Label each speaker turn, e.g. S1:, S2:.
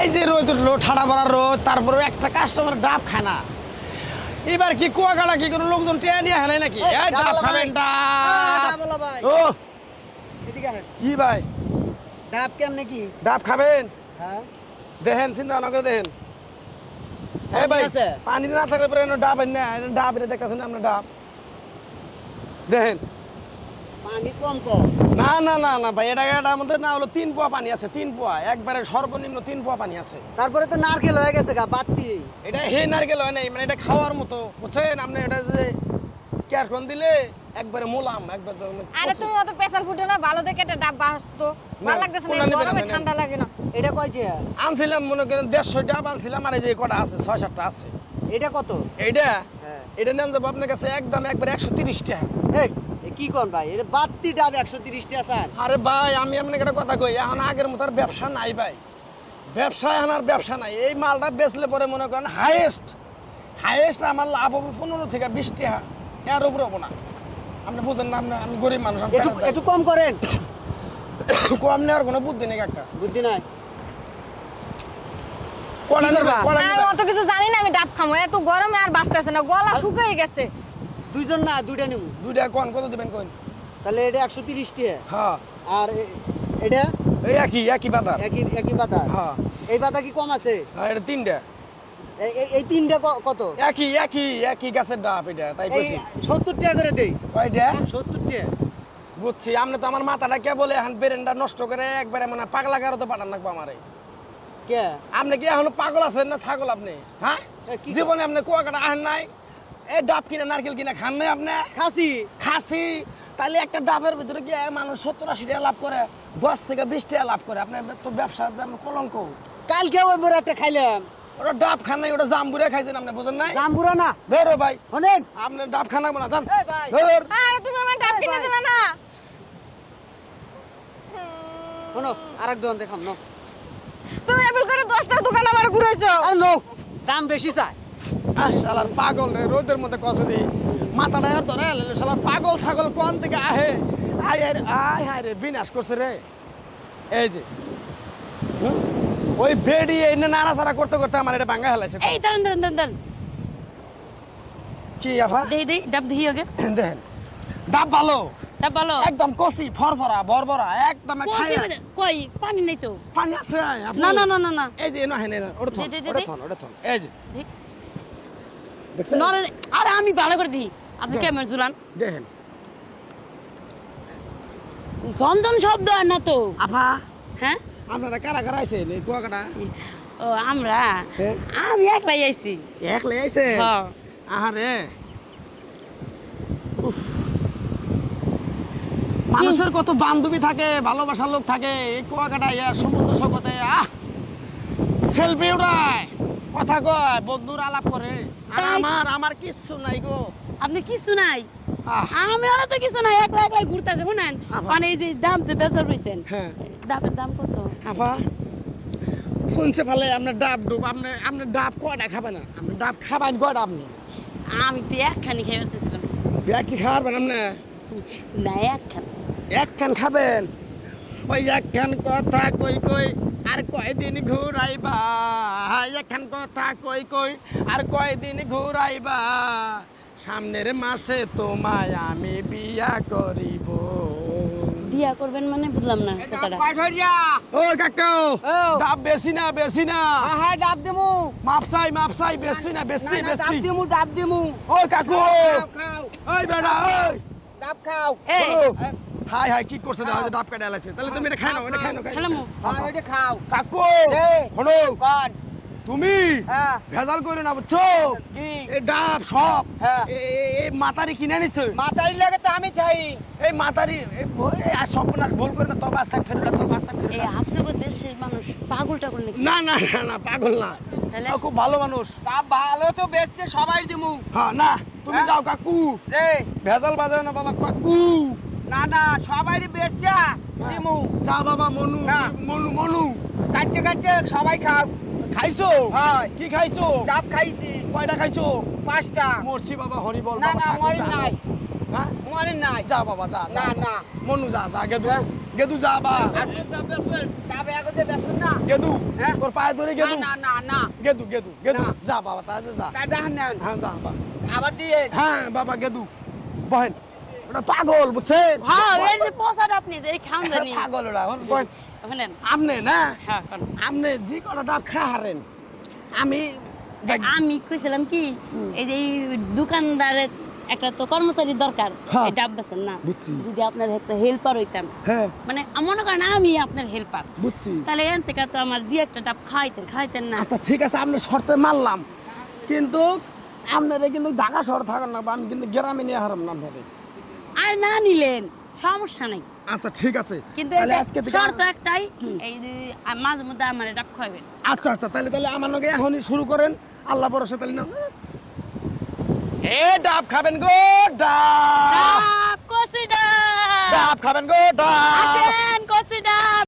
S1: এই যে রোদ উঠল ঠাডা পড়া রোদ তারপরে একটা কাস্টমার ডাব খায় না। এবার কি কুয়াকাটা কি কোনো লোকজন টেয়া নিয়ে হানে নাকি? ডাব খাবেন ডাব। ও। কি ভাই?
S2: ডাব কেমনে কি?
S1: ডাব খাবেন?
S2: হ্যাঁ।
S1: দেখেন চিন্তা ভাবনা করে দেখেন।
S2: পানি
S1: ভাই? পানি না থাকলে পরে ডাব এনে ডাব এনে দেখতেছেন আমরা ডাব? দেখেন।
S2: পানি কম কম।
S1: না না না না ভাই এটা এটার মধ্যে না হলো তিন পোয়া পানি আছে তিন পোয়া। একবারে সর্বনিম্ন তিন পোয়া পানি আছে।
S2: তারপরে তো নারকেল হয়ে গেছে গা বাতি
S1: এটা হে নারকেল হয় নাই মানে এটা খাওয়ার মতো বুঝছেন? আপনি এটা যে কেয়ারকন দিলে একবারে মোলাম একবার
S3: আরে তুমি অত পেশাল ফুটে না ভালো দেখে একটা ডাব বাসতো ভালো লাগতেছে না গরমে ঠান্ডা লাগে না।
S2: এটা কয় যে?
S1: আনছিলাম মনে করেন দেড়শো ডাব আনছিলাম আর এই যে কটা আছে ছয় সাতটা আছে।
S2: এটা কত?
S1: এইটা
S2: হ্যাঁ।
S1: এটা নেন যাব আপনার কাছে একদম একবার একশো তিরিশ টাকা।
S2: এই কি কোন ভাই? এটা বাতি ডাব একশো স্যার।
S1: আরে ভাই আমি আপনাকে একটা কথা কই এখন আগের মতো আর ব্যবসা নাই ভাই। ব্যবসা এখন আর ব্যবসা নাই। এই মালটা বেচলে পরে মনে করেন হাইয়েস্ট হাইয়েস্ট আমার লাভ হবে পনেরো থেকে বিশ টাকা। এর উপরে হব না। আপনি বুঝেন না আপনি আমি গরিব মানুষ
S2: একটু একটু কম করেন।
S1: কম নেওয়ার কোনো বুদ্ধি নেই একটা
S2: বুদ্ধি নাই।
S3: আমি অত কিছু জানি না আমি ডাব খামো। এত গরমে আর বাঁচতেছে না গলা শুকিয়ে গেছে।
S2: দুইজন না দুইটা নেব
S1: দুইটা কোন কত দিবেন কোন?
S2: তাহলে এটা একশো তিরিশ টাকা
S1: হ্যাঁ।
S2: আর এটা?
S1: এই একই একই পাতা।
S2: একই একই পাতা।
S1: হ্যাঁ।
S2: এই পাতা কি কম আছে?
S1: হ্যাঁ এটা তিনটা।
S2: এই- তিনটা কত?
S1: একই একই একই গাছের ডাব এটা তাই বলছি।
S2: সত্তর টাকা করে দেই।
S1: কয়টা?
S2: সত্তর টাকা
S1: বুঝছি আপনি তো আমার মাথাটা কে বলে এখন বেরেনটা নষ্ট করে একবারে মানে পাগলা গারো তো পাঠান রাখব আমারে।
S2: কে?
S1: আপনি কি এখন পাগল আছেন না ছাগল আপনি? হ্যাঁ? জীবনে আপনি কুয়াকাটা আহেন নাই? এই ডাব কিনে নারকেল কিনে খান নাই আপনি?
S2: খাসি।
S1: খাসি? তাহলে একটা ডাবের ভিতরে গিয়ে মানুষ সত্তর আশি টাকা লাভ করে দশ থেকে বিশ টাকা লাভ করে। আপনি তো ব্যবসা কলঙ্ক।
S2: কালকে ওই বড় একটা খাইলাম।
S1: ওটা ডাব খান নাই ওটা জাম্বুরে খাইছেন আপনি বুঝেন নাই?
S2: জাম্বুরা না।
S1: ধরো ভাই।
S2: শোনেন।
S1: আপনি ডাব খান না জান
S2: এই
S3: আরে তুমি আমার ডাব কিনে
S2: ভাই।
S3: না।
S2: শোনো আর এক দেখাম নো
S3: তুমি এমন করে দশটা দোকান আমার ঘুরেছো
S2: আর নো দাম বেশি চাই
S1: শালার পাগল রে রোদের মধ্যে কষে দিই। মাথাটা আর ধরে শালার পাগল ছাগল কোন থেকে আহে? আয় আয় আয় হায় রে বিনাশ করছে রে। এই যে ওই বেডি এই নাড়াচাড়া করতে করতে আমার এটা ভাঙ্গা হেলাইছে
S4: এই দাঁড়ান দাঁড়ান দাঁড়ান দাঁড়ান।
S1: কি আফা?
S4: দেই দেই ডাব দেখি আগে।
S1: দেখেন ডাব ভালো।
S4: ডাব ভালো।
S1: একদম কষি ফরফরা বরবরা একদম
S4: কই
S1: খাই
S4: কই পানি নেই তো।
S1: পানি আছে
S4: না না না না না।
S1: এই যে এনো হেনে ওটা থন ওটা থন ওটা থন এই যে।
S4: নরে আরে আমি ভালো করে দিই আপনি কেমন ঝুলান।
S1: দেখেন।
S4: ঝনঝন শব্দ আর না তো।
S1: আফা
S4: হ্যাঁ?
S1: আপনারা কারা কারা এই কুয়াকাটা?
S4: ও আমরা?
S1: হ্যাঁ।
S4: আমি একলাই আইছি।
S1: একলে আইছে
S4: হ্যাঁ
S1: আহারে। উফ। মানুষের কত বান্ধবী থাকে ভালোবাসার লোক থাকে এই কুয়াকাটা ইয়ার সমুদ্র সৈকতে আহ! সেলফি উঠায়। কথা কয় বন্ধুর আলাপ করে। আর আমার আমার কিচ্ছু নাই গো।
S4: আপনি কিছু নাই?
S1: আহ,
S4: আমি আর তো কিছু নাই একলা একলাই ঘুরতে আছে শুনেন মানে এই যে দাম যে বেচার
S1: হ্যাঁ।
S4: ডাবের দাম কত?
S1: আপা শুনছে ফেলে আপনার ডাব ডুব আপনি আপনি ডাব কয়টা খাবেন? না আপনি ডাব খাবেন কয়টা আপনি?
S4: আমি তো একখানি খেয়ে বসেছিলাম।
S1: একটি খাবেন আপনি?
S4: না একখান।
S1: একখান খাবেন? ওই একখান কথা কই কই আর কয়দিন ঘুরাইবা? একখান কথা কই কই আর কয়দিন ঘুরাইবা? সামনের মাসে তোমায় আমি বিয়া করিব।
S4: বিয়া করবেন মানে বুঝলাম না কথাটা।
S1: ও কাকা ডাব বেশি না বেশি না।
S2: হ্যাঁ ডাব দিমু।
S1: মাপসাই মাপসাই বেশি না বেশি
S2: না, ডাব
S1: বেশি।
S2: দিমু ডাব দিমু।
S1: ওই কাকু
S2: খাও খাও
S1: ওই বেড়া ওই
S2: ডাব খাও
S1: হাই হাই কি করছে? ডাব কাটে আলাইছে তাহলে তুমি এটা খাই নাও এটা।
S4: খেলামো
S2: হ্যাঁ। এটা খাও।
S1: কাকু। শোনো তুমি
S2: হ্যাঁ।
S1: ভেজাল করে না বুঝছ?
S2: কি?
S1: এই ডাব সব।
S2: হ্যাঁ।
S1: এই মাতারি কিনে নিছে
S2: মাতারি লাগে তো আমি খাই।
S1: এই মাতারি আর সব ভুল করে না তো বাস থাক ফেরুলা তো বাস থাক
S4: এই আপনাদের দেশের মানুষ পাগল টাগল নাকি?
S1: না না না না পাগল না। খুব ভালো মানুষ।
S2: ডাব ভালো তো বেচছে সবাই দিমু।
S1: হ্যাঁ না তুমি
S2: হ্যাঁ?
S1: যাও কাকু। ভেজাল বাজাও না বাবা কাকু।
S2: না না সবাই বেচছে দিমু।
S1: যা বাবা মনু
S2: না।
S1: মনু মনু।
S2: কাটতে কাটতে সবাই খাও
S1: খাইছো?
S2: হয়।
S1: কি খাইছো?
S2: ডাব খাইছি।
S1: কয়টা খাইছো?
S2: পাঁচটা।
S1: মরছি বাবা হরি বল
S2: না না মরি নাই।
S1: হ্যাঁ?
S2: মানে নাই।
S1: যা বাবা যা
S2: না, না।
S1: মনু যা যা গেদু।
S2: হ্যাঁ।
S1: গেদু যা বা।
S2: ডাবে আগে বেসন না।
S1: গেদু।
S2: হ্যাঁ।
S1: তোর পায়ে ধরে গেদু।
S2: না না না
S1: গেদু গেদু গেদু।
S2: না।
S1: যা বাবা তাহলে যা।
S2: তাই দেখেন নেন
S1: হ্যাঁ যা বাবা
S2: আবার দিয়ে।
S1: হ্যাঁ বাবা গেদু। বহেন। ওটা পাগল বুঝছেন?
S4: হ্যাঁ এই যে পোষাটা আপনি যে এই খান জানি
S1: পাগল ওটা বহেন, আপনি না?
S4: হ্যাঁ
S1: আপনি যে কটা ডাব খাহারেন আমি
S4: আমি কইছিলাম কি এই যে দোকানদারের একটা তো কর্মচারী দরকার
S1: হ্যাঁ।
S4: এই ডাব না? যদি আপনার একটা হেল্পার হইতাম।
S1: হ্যাঁ।
S4: মানে মনে করেন আমি আপনার হেল্পার
S1: বুঝছি।
S4: তাহলে এখান থেকে তো আমার দিয়ে একটা ডাব খাইতেন খাইতেন না।
S1: আচ্ছা ঠিক আছে আপনি শর্তে মানলাম কিন্তু আপনারা কিন্তু ঢাকা শহর থাকেন না আমি কিন্তু গ্রামে নিয়ে হারাম না আপনাদের
S4: আর না নিলেন। সমস্যা নাই।
S1: আচ্ছা ঠিক আছে।
S4: কিন্তু
S1: আজকে
S4: শর্ত একটাই এই মাঝে মধ্যে আমার এটা খাইবেন
S1: আচ্ছা আচ্ছা তাহলে তাহলে আমার লগে এখনই শুরু করেন। আল্লাহ ভরসা তাহলে না এ ডাব খাবেন গো ডাব।
S4: ডাব কষি ডাব
S1: ডাব খাবেন গো ডাব।
S4: আসেন কষি ডাব